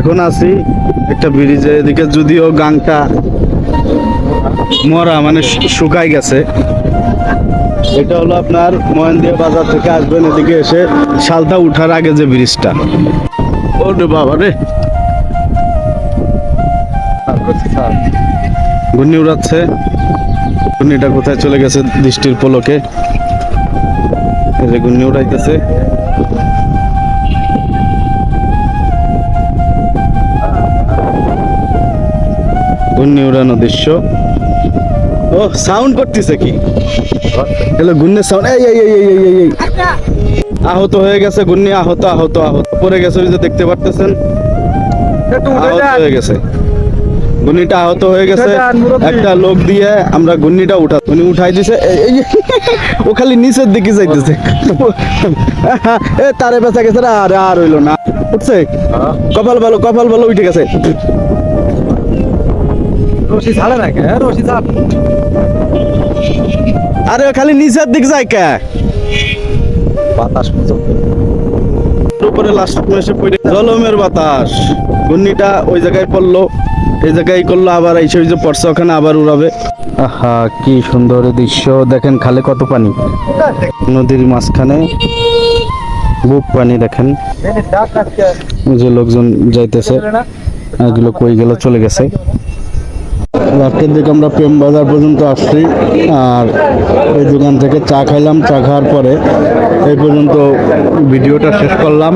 এখন আছি একটা ব্রিজে এদিকে, যদিও গাংটা মরা মানে শুকাই গেছে। এটা হলো আপনার মহেন্দিয়া বাজার থেকে আসবেন, এদিকে এসে শালতা উঠার আগে যে ব্রিজটা। ও রে বাবা রে। ঘূর্ণি উড়াচ্ছে। ঘূর্ণিটা কোথায় চলে গেছে দৃষ্টির পলকে? ঘূর্ণি উড়াইতেছে। ঘূর্ণি উড়ানো দৃশ্য ও সাউন্ড করতেছে কি? হ্যালো সাউন্ড এই এই এই এই এই আহত হয়ে গেছে ঘূর্ণি আহত আহত আহত। পড়ে গেছে ওই যে দেখতে পারতেছেন? আহত হয়ে গেছে। ঘূর্ণিটা আহত হয়ে গেছে। একটা লোক দিয়ে আমরা ঘূর্ণিটা উঠা উনি উঠাই দিছে। ও খালি নিচের দিকে যাইতেছে। এ তারে বেঁচা গেছে। আর আর হইল না। উঠছে? কপাল ভালো কপাল ভালো উঠে গেছে। রশি ছাড়ে না কে? রশি ছাড়। আরে খালি নিচের দিক যায় কে? বাতাস উপরে লাস্ট এসে পড়ে জলমের বাতাস। ঘূর্ণিটা ওই জায়গায় পড়ল। এই জায়গায় করল, আবার এসে যে পড়ছে, ওখানে আবার উড়াবে। আহা, কি সুন্দর দৃশ্য। দেখেন খালে কত পানি। নদীর মাঝখানে বুক পানি, দেখেন। যে লোকজন যাইতেছে। এগুলো কই গেল? চলে গেছে। রাতের দিকে আমরা প্রেম বাজার পর্যন্ত আসছি। আর ওই দোকান থেকে চা খাইলাম, চা খাওয়ার পরে এই পর্যন্ত ভিডিওটা শেষ করলাম।